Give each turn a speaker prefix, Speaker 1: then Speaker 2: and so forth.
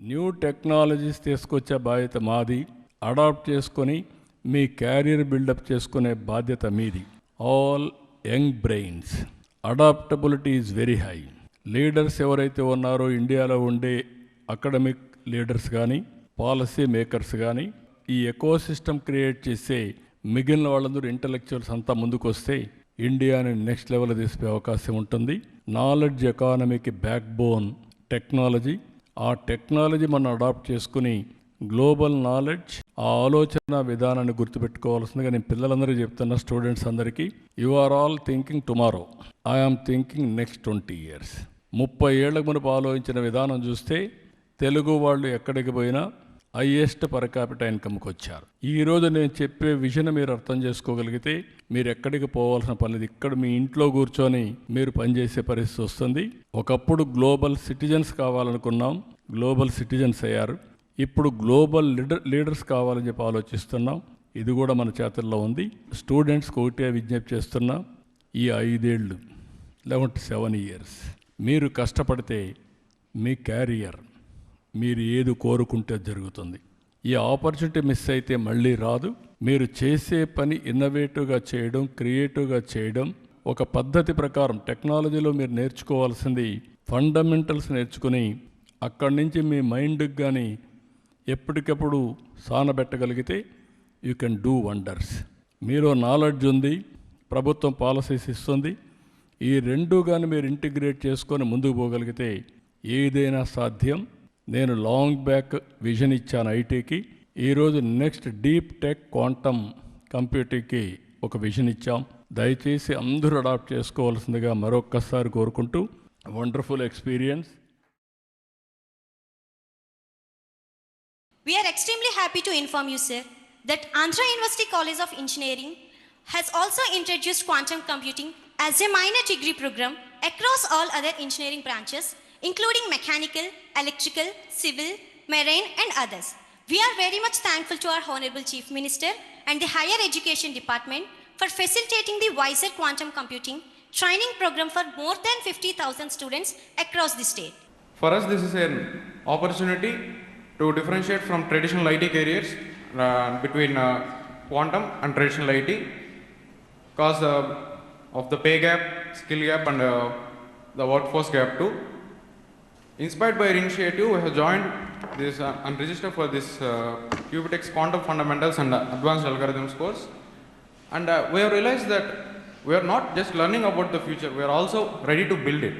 Speaker 1: New technologies తీసుకొచ్చే బాధ్యత మాది. అడాప్ట్ చేసుకొని మీ క్యారియర్ బిల్డప్ చేసుకునే బాధ్యత మీది. All young brains adaptability is very high leaders ఎవరైతే ఉన్నారో ఇండియాలో ఉండే అకాడమిక్ లీడర్స్ కానీ పాలసీ మేకర్స్ కానీ ఈ ఎకో సిస్టమ్ క్రియేట్ చేసే మిగిలిన వాళ్ళందరూ ఇంటలెక్చువల్స్ అంతా ముందుకు వస్తే ఇండియాని నెక్స్ట్ లెవెల్ తీసుకునే అవకాశం ఉంటుంది. నాలెడ్జ్ ఎకానమీకి బ్యాక్ బోన్ టెక్నాలజీ ఆ టెక్నాలజీ మనం అడాప్ట్ చేసుకుని గ్లోబల్ నాలెడ్జ్ ఆ ఆలోచన విధానాన్ని గుర్తుపెట్టుకోవాల్సిందిగా నేను పిల్లలందరూ చెప్తున్న స్టూడెంట్స్ అందరికీ. You are all thinking tomorrow. I am thinking next twenty years. ముప్పై ఏళ్ళకు మునుపు ఆలోచించిన విధానం చూస్తే తెలుగు వాళ్ళు ఎక్కడికి పోయినా హైయెస్ట్ పర్ క్యాపిటల్ ఇన్కమ్కి వచ్చారు. ఈరోజు నేను చెప్పే విజన్ మీరు అర్థం చేసుకోగలిగితే మీరు ఎక్కడికి పోవాల్సిన పని లేదు ఇక్కడ మీ ఇంట్లో కూర్చొని మీరు పనిచేసే పరిస్థితి వస్తుంది. ఒకప్పుడు గ్లోబల్ సిటిజన్స్ కావాలనుకున్నాం. గ్లోబల్ సిటిజన్స్ అయ్యారు. ఇప్పుడు గ్లోబల్ లీడర్ లీడర్స్ కావాలని చెప్పి ఆలోచిస్తున్నాం. ఇది కూడా మన చేతుల్లో ఉంది. స్టూడెంట్స్కి ఒకటే విజ్ఞప్తి చేస్తున్నా. ఈ ఐదేళ్ళు లేకుంటే సెవెన్ ఇయర్స్ మీరు కష్టపడితే మీ క్యారియర్ మీరు ఏది కోరుకుంటే జరుగుతుంది. ఈ ఆపర్చునిటీ మిస్ అయితే మళ్ళీ రాదు. మీరు చేసే పని ఇన్నోవేటివ్గా చేయడం క్రియేటివ్గా చేయడం ఒక పద్ధతి ప్రకారం టెక్నాలజీలో మీరు నేర్చుకోవాల్సింది ఫండమెంటల్స్ నేర్చుకుని అక్కడి నుంచి మీ మైండ్కి కానీ ఎప్పటికప్పుడు సానబెట్టగలిగితే యూ కెన్ డూ వండర్స్. మీలో నాలెడ్జ్ ఉంది ప్రభుత్వం పాలసీస్ ఇస్తుంది. ఈ రెండు కానీ మీరు ఇంటిగ్రేట్ చేసుకొని ముందుకు పోగలిగితే ఏదైనా సాధ్యం. నేను లాంగ్ బ్యాక్ విజన్ ఇచ్చాను ఐటీకి ఈరోజు నెక్స్ట్ డీప్ టెక్ క్వాంటమ్ కంప్యూటర్కి ఒక విజన్ ఇచ్చాం. దయచేసి అందరూ అడాప్ట్ చేసుకోవాల్సిందిగా మరొకసారి కోరుకుంటూ wonderful experience
Speaker 2: we are extremely happy to inform you sir that Andhra university college of engineering has also introduced quantum computing as a minor degree program across all other engineering branches including mechanical, electrical, civil, marine, and others. We are very much thankful to our Honorable Chief Minister and the Higher Education Department for facilitating the WISER quantum computing training program for more than 50,000 students across the state.
Speaker 3: For us, this is an opportunity to differentiate from traditional IT careers uh, between uh, quantum and traditional IT because uh, of the pay gap, skill gap, and uh, the workforce gap too. Inspired by our initiative, we have joined this uh, and registered for this uh, Qubitex Quantum Fundamentals and Advanced Algorithms course. And uh, we have realized that we are not just learning about the future, we are also ready to build it.